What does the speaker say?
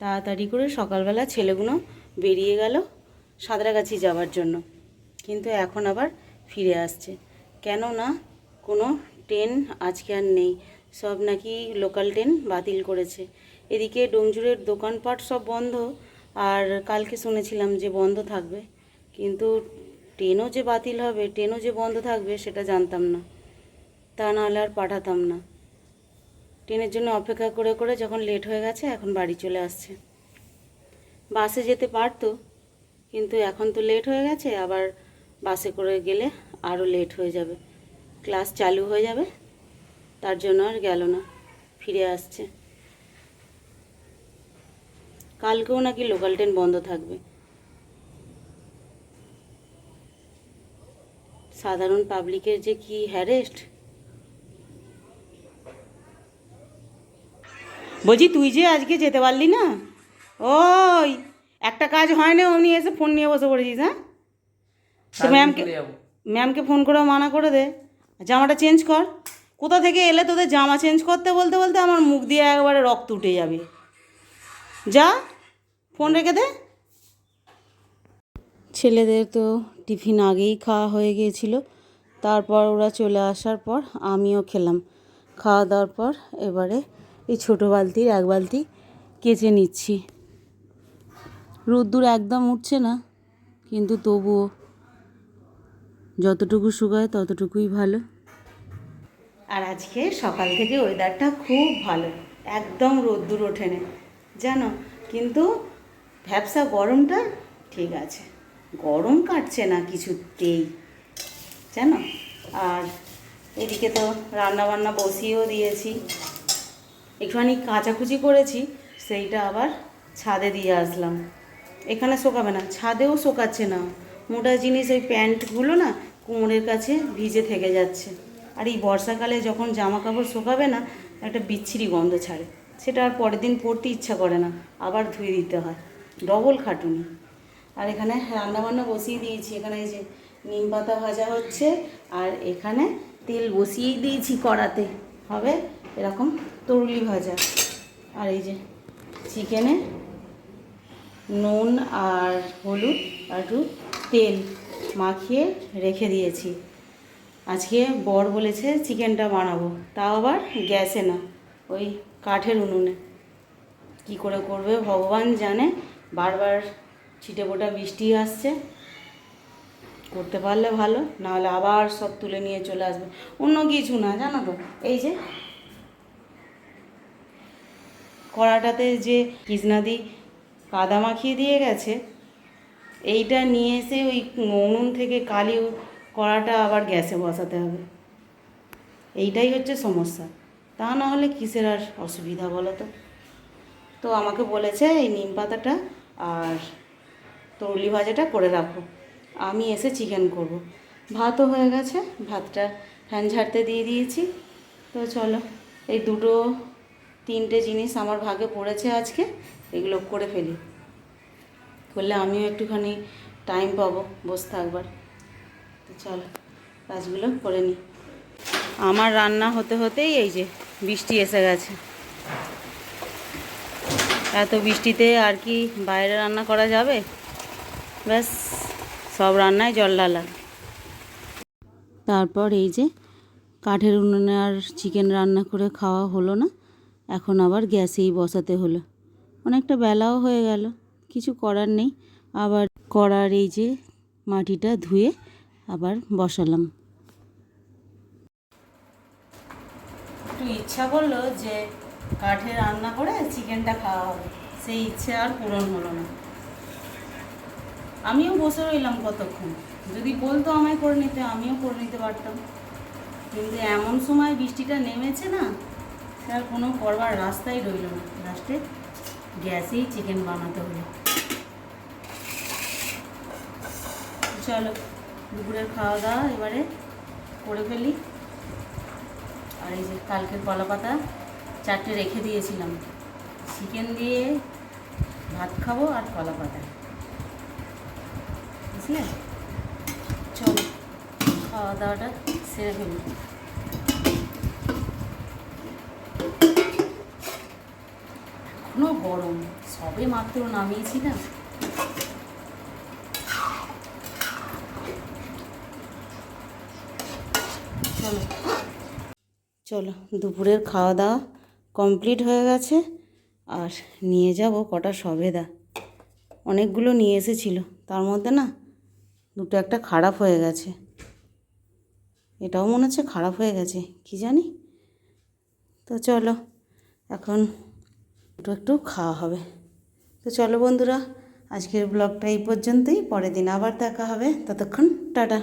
তাড়াতাড়ি করে সকালবেলা ছেলেগুলো বেরিয়ে গেল সাঁতরাগাছি যাওয়ার জন্য। কিন্তু এখন আবার ফিরে আসছে। কেন না কোনো ট্রেন আজকে আর নেই। সব নাকি লোকাল ট্রেন বাতিল করেছে। এদিকে ডোমজুরের দোকানপাট সব বন্ধ। আর কালকে শুনেছিলাম যে বন্ধ থাকবে। কিন্তু ট্রেনও যে বাতিল হবে, ট্রেনও যে বন্ধ থাকবে, সেটা জানতাম না। তা নাহলে আর পাঠাতাম না। ট্রেনের জন্য অপেক্ষা করে করে যখন লেট হয়ে গেছে, এখন বাড়ি চলে আসছে। বাসে যেতে পারতো, কিন্তু এখন তো লেট হয়ে গেছে, আবার বাসে করে গেলে আরও লেট হয়ে যাবে। ক্লাস চালু হয়ে যাবে, তার জন্য আর গেল না, ফিরে আসছে। কালকেও নাকি লোকাল ট্রেন বন্ধ থাকবে। সাধারণ পাবলিকের যে কি হ্যারেস্ট বলছি তুই যে আজকে যেতে পারলি না? ওই একটা কাজ হয় না অমনি এসে ফোন নিয়ে বসে পড়েছিস হ্যাঁ? তো ম্যামকে ম্যামকে ফোন করে মানা করে দে। জামাটা চেঞ্জ কর। কোথা থেকে এলে তোদের জামা চেঞ্জ করতে বলতে বলতে আমার মুখ দিয়ে একবারে রক্ত উঠে যাবে। যা ফোন রেখে দে। ছেলেদের তো টিফিন আগেই খাওয়া হয়ে গিয়েছিল। তারপর ওরা চলে আসার পর আমিও খেলাম। খাওয়া দাওয়ার পর এবারে এই ছোটো বালতির এক বালতি কেচে নিচ্ছি। রোদ্দুর একদম উঠছে না, কিন্তু তবুও যতটুকু শুকায় ততটুকুই ভালো। আর আজকে সকাল থেকে ওয়েদারটা খুব ভালো, একদম রোদ্দুর ওঠেনি, জানো? কিন্তু ভ্যাবসা গরমটা ঠিক আছে, গরম কাটছে না কিছুতেই, জানো? আর এদিকে তো রান্না বান্না বসিয়েও দিয়েছি একটুখানি কাচাকুচি করেছি, সেইটা আবার ছাদে দিয়ে আসলাম। এখানে শোকাবে না, ছাদেও শোকাচ্ছে না। মোটা জিনিস ওই প্যান্টগুলো না কোমরের কাছে ভিজে থেকে যাচ্ছে। আর এই বর্ষাকালে যখন জামা কাপড় শোকাবে না, একটা বিচ্ছিরি গন্ধ ছাড়ে। সেটা আর পরের দিন পরতে ইচ্ছা করে না, আবার ধুয়ে দিতে হয়। ডবল খাটুনি। আর এখানে রান্নাবান্না বসিয়ে দিয়েছি। এখানে এই যে নিম পাতা ভাজা হচ্ছে, আর এখানে তেল বসিয়েই দিয়েছি কড়াতে। হবে এরকম তরুলি ভাজা। আর এই যে চিকেনে নুন আর হলুদ আর একটু তেল মাখিয়ে রেখে দিয়েছি। আজকে বর বলেছে চিকেনটা বানাবো, তাও আবার গ্যাসে না, ওই কাঠের উনুনে। কি করে করবে ভগবান জানে, বারবার ছিটে ফোটা বৃষ্টি আসছে। করতে পারলে ভালো, নাহলে আবার সব তুলে নিয়ে চলে আসবে। অন্য কিছু না, জানো তো? এই যে কড়াটাতে যে কৃষ্ণাদি কাদা মাখিয়ে দিয়ে গেছে, এইটা নিয়ে এসে ওই উনুন থেকে কালি কড়াটা আবার গ্যাসে বসাতে হবে। এইটাই হচ্ছে সমস্যা। তা না হলে কিসের আর অসুবিধা বলো তো তো আমাকে বলেছে এই নিম পাতাটা আর তরুলি ভাজাটা করে রাখো। আমি এসে চিকেন করব। ভাতও হয়ে গেছে, ভাতটা ফ্যান ঝাড়তে দিয়ে দিয়েছি। তো চলো, এই দুটো তিনটে জিনিস আমার ভাগে পড়েছে আজকে, এগুলো করে ফেলি। করলে আমিও একটুখানি টাইম পাবো, বসে থাকবার। তো চলো, কাজগুলো করে নিই আমার রান্না হতে হতেই এই যে বৃষ্টি এসে গেছে। এত বৃষ্টিতে আর কি বাইরে রান্না করা যাবে? ব্যাস, সব রান্নায় জল ঢালা। তারপর এই যে কাঠের উনুনে আর চিকেন রান্না করে খাওয়া হলো না। এখন আবার গ্যাসেই বসাতে হলো। অনেকটা বেলাও হয়ে গেল, কিছু করার নেই। আবার কড়ার এই যে মাটিটা ধুয়ে আবার বসালাম। একটু ইচ্ছা করল যে কাঠে রান্না করে চিকেনটা খাওয়া হবে। সেই ইচ্ছে আর পূরণ হলো না। আমিও বসে রইলাম কতক্ষণ। যদি বলতো আমায় করে নিতে, আমিও করে নিতে পারতাম। কিন্তু এমন সময় বৃষ্টিটা নেমেছে না আর কোনো করবার রাস্তাই রইল না। লাস্টে গ্যাসেই চিকেন বানাতে হলো। চলো, দুপুরের খাওয়া দাওয়া এবারে করে ফেলি। আর এই যে কালকের কলা পাতা চারটে রেখে দিয়েছিলাম। চিকেন দিয়ে ভাত খাব আর কলা পাতা বুঝলে? চলো খাওয়া দাওয়াটা সেরে ফেলি। এখনও গরম, সবে মাত্র নামিয়েছিলাম। চলো। চলো, দুপুরের খাওয়া দাওয়া কমপ্লিট হয়ে গেছে, আর নিয়ে যাব কটা সবেদা। অনেকগুলো নিয়ে এসেছিল, তার মধ্যে না দুটো একটা খারাপ হয়ে গেছে। এটাও মনে হচ্ছে খারাপ হয়ে গেছে, কি জানি? তো চলো, এখন একটু একটু খাওয়া হবে। তো চলো বন্ধুরা, আজকের ব্লগটা এই পর্যন্তই। পরের দিন আবার দেখা হবে। ততক্ষণ টাটা।